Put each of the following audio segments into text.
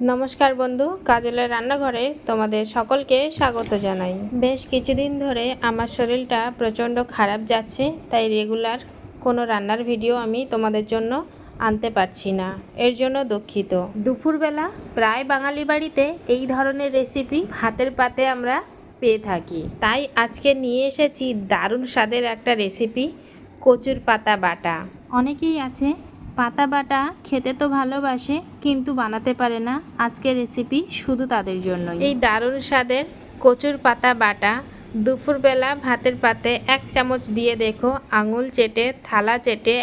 নমস্কার বন্ধু, কাজলের রান্নাঘরে তোমাদের সকলকে স্বাগত জানাই। বেশ কিছুদিন ধরে আমার শরীরটা প্রচণ্ড খারাপ যাচ্ছে, তাই রেগুলার কোনো রান্নার ভিডিও আমি তোমাদের জন্য আনতে পারছি না। এর জন্য দুঃখিত। দুপুরবেলা প্রায় বাঙালি বাড়িতে এই ধরনের রেসিপি হাতের পাতে আমরা পেয়ে থাকি। তাই আজকে নিয়ে এসেছি দারুণ স্বাদের একটা রেসিপি কচুর পাতা বাটা। অনেকেই আছে পাতা বাটা খেতে তো ভালোবাসে কিন্তু বানাতে পারে না। আজকের রেসিপি শুধু তাদের জন্য এই দারুণ স্বাদের কচুর পাতা বাটা দুপুরবেলা ভাতের পাতে এক চামচ দিয়ে দেখো আঙুল চেটে থালা চেটে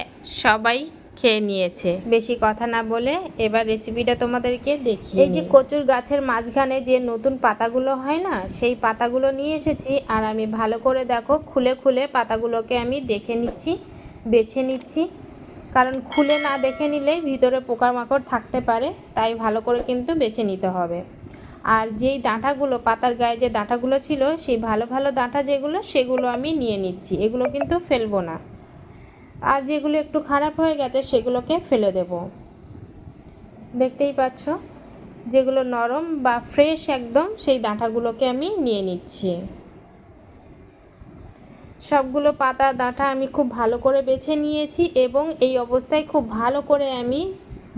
সবাই খেয়ে নিয়েছে। বেশি কথা না বলে এবার রেসিপিটা তোমাদেরকে দেখি এই যে কচুর গাছের মাঝখানে যে নতুন পাতাগুলো হয় না সেই পাতাগুলো নিয়ে এসেছি আর আমি ভালো করে দেখো খুলে খুলে পাতাগুলোকে আমি দেখে নিচ্ছি বেছে নিচ্ছি। কারণ খুলে না দেখে নিলে ভিতরে পোকামাকড় থাকতে পারে, তাই ভালো করে কিন্তু বেছে নিতে হবে। আর যেই ডাঁটাগুলো, পাতার গায়ে যে ডাঁটাগুলো ছিল, সেই ভালো ভালো ডাঁটা যেগুলো, সেগুলো আমি নিয়ে নিচ্ছি। এগুলো কিন্তু ফেলব না। আর যেগুলো একটু খারাপ হয়ে গেছে, সেগুলোকে ফেলে দেব। দেখতেই পাচ্ছ? যেগুলো নরম বা ফ্রেশ একদম, সেই ডাঁটাগুলোকে আমি নিয়ে নিচ্ছি। সবগুলো পাতা, ডাঁটা আমি খুব ভালো করে বেছে নিয়েছি এবং এই অবস্থায় খুব ভালো করে আমি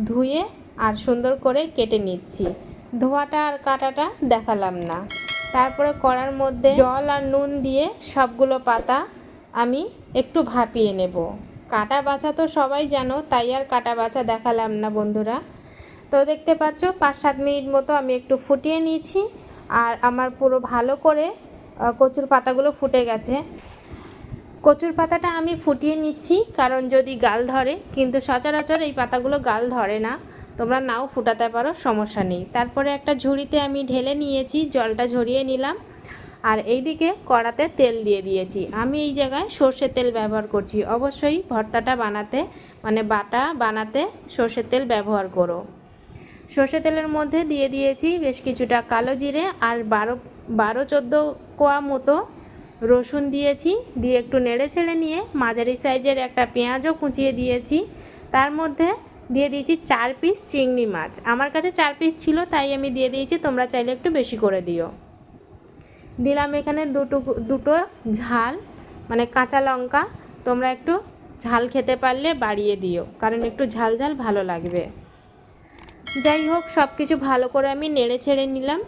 ধুয়ে আর সুন্দর করে কেটে নিচ্ছি। ধোয়াটা আর কাটাটা দেখালাম না। তারপরে কড়ার মধ্যে জল আর নুন দিয়ে সবগুলো পাতা আমি একটু ভাপিয়ে নেব। কাটা বাছা তো সবাই জানো, তাই আর কাটা বাছা দেখালাম না বন্ধুরা। তো দেখতে পাচ্ছ পাঁচ সাত মিনিট মতো আমি একটু ফুটিয়ে নিয়েছি আর আমার পুরো ভালো করে কচুর পাতাগুলো ফুটে গেছে। কচুর পাতাটা আমি ফুটিয়ে নিচ্ছি, কারণ যদি গাল ধরে, কিন্তু সচরাচর এই পাতাগুলো গাল ধরে না। তোমরা নাও ফুটাতে পারো, সমস্যা নেই। তারপরে একটা ঝুড়িতে আমি ঢেলে নিয়েছি, জলটা ঝরিয়ে নিলাম। আর এইদিকে কড়াতে তেল দিয়ে দিয়েছি। আমি এই জায়গায় সর্ষের তেল ব্যবহার করছি। অবশ্যই ভর্তাটা বানাতে মানে বাটা বানাতে সর্ষের তেল ব্যবহার করো। সর্ষে তেলের মধ্যে দিয়ে দিয়েছি বেশ কিছুটা কালো জিরে আর বারো বারো চোদ্দ কোয়া মতো রসুন দিয়েছি, দিয়ে একটু নেড়ে ছেড়ে নিয়ে মাঝারি সাইজের একটা পেঁয়াজও কুচিয়ে দিয়েছি। তার মধ্যে দিয়ে দিয়েছি চার পিস চিংড়ি মাছ। আমার কাছে চার পিস ছিল, তাই আমি দিয়ে দিয়েছি, তোমরা চাইলে একটু বেশি করে দিও। দিলাম এখানে দুটো দুটো ঝাল মানে কাঁচা লঙ্কা। তোমরা একটু ঝাল খেতে পারলে বাড়িয়ে দিও, কারণ একটু ঝাল ঝাল ভালো লাগবে। যাই হোক সব কিছু ভালো করে আমি নেড়ে ছেড়ে নিলাম।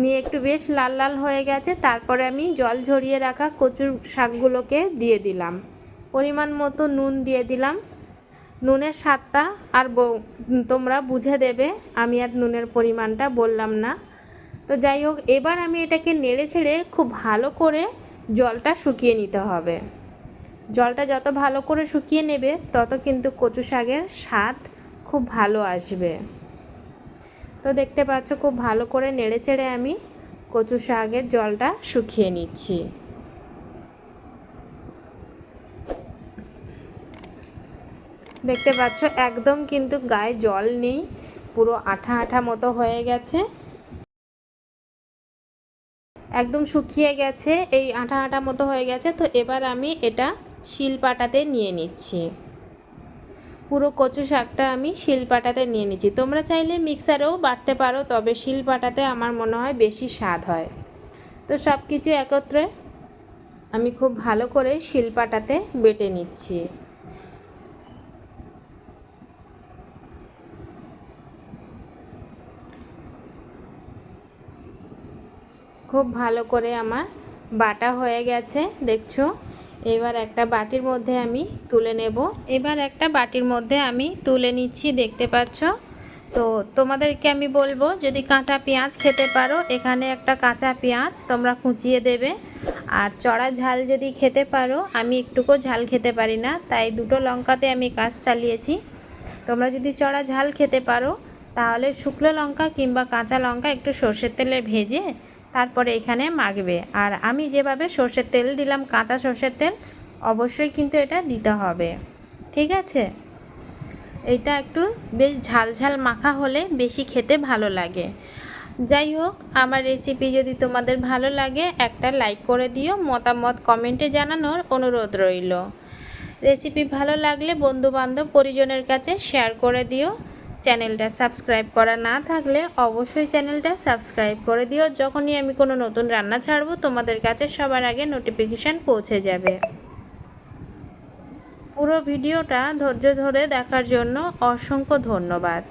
নিয়ে একটু বেশ লাল লাল হয়ে গেছে। তারপরে আমি জল ঝরিয়ে রাখা কচুর শাকগুলোকে দিয়ে দিলাম। পরিমাণ মতো নুন দিয়ে দিলাম। নুনের স্বাদটা আর তোমরা বুঝে দেবে, আমি আর নুনের পরিমাণটা বললাম না। তো যাই হোক, এবার আমি এটাকে নেড়ে ছেড়ে খুব ভালো করে জলটা শুকিয়ে নিতে হবে। জলটা যত ভালো করে শুকিয়ে নেবে, তত কিন্তু কচু শাকের স্বাদ খুব ভালো আসবে। তো দেখতে পাচ্ছ খুব ভালো করে নেড়ে চেড়ে আমি কচু শাকের জলটা শুকিয়ে নিচ্ছি। দেখতে পাচ্ছ একদম কিন্তু গায়ে জল নেই, পুরো আঠা আঠা মতো হয়ে গেছে। একদম শুকিয়ে গেছে, এই আঠা আঠা মতো হয়ে গেছে, তো এবার আমি এটা শিল পাটাতে নিয়ে নিচ্ছি। পুরো কচু শাকটা আমি শিলপাটাতে নিয়ে নিচ্ছি। তোমরা চাইলে মিক্সারেও বাটতে পারো, তবে শিলপাটাতে আমার মনে হয় বেশি স্বাদ হয়। তো সব কিছু একত্রে আমি খুব ভালো করে শিলপাটাতে বেটে নিচ্ছি। খুব ভালো করে আমার বাটা হয়ে গেছে, দেখছ? এবার একটা বাটির মধ্যে আমি তুলে নেব। এবার একটা বাটির মধ্যে আমি তুলে নিচ্ছি, দেখতে পাচ্ছ? তো তোমাদেরকে আমি বলব, যদি কাঁচা পেঁয়াজ খেতে পারো, এখানে একটা কাঁচা পেঁয়াজ তোমরা কুচিয়ে দেবে। আর চড়া ঝাল যদি খেতে পারো, আমি একটুকু ঝাল খেতে পারি না, তাই দুটো লঙ্কাতে আমি কাজ চালিয়েছি। তোমরা যদি চড়া ঝাল খেতে পারো, তাহলে শুকনো লঙ্কা কিংবা কাঁচা লঙ্কা একটু সর্ষের তেলে ভেজে তারপরে এখানে মাখবে। আর আমি যেভাবে সর্ষের তেল দিলাম, কাঁচা সর্ষের তেল, অবশ্যই কিন্তু এটা দিতে হবে। ঠিক আছে? এটা একটু বেশ ঝাল ঝাল মাখা হলে বেশি খেতে ভালো লাগে। যাই হোক, আমার রেসিপি যদি তোমাদের ভালো লাগে, একটা লাইক করে দিও, মতামত কমেন্টে জানানোর অনুরোধ রইল। রেসিপি ভালো লাগলে বন্ধুবান্ধব, পরিজনের কাছে শেয়ার করে দিও। চ্যানেলটা সাবস্ক্রাইব করা না থাকলে অবশ্যই চ্যানেলটা সাবস্ক্রাইব করে দিও। যখনই আমি কোনো নতুন রান্না ছাড়বো, তোমাদের কাছে সবার আগে নোটিফিকেশান পৌঁছে যাবে। পুরো ভিডিওটা ধৈর্য ধরে দেখার জন্য অসংখ্য ধন্যবাদ।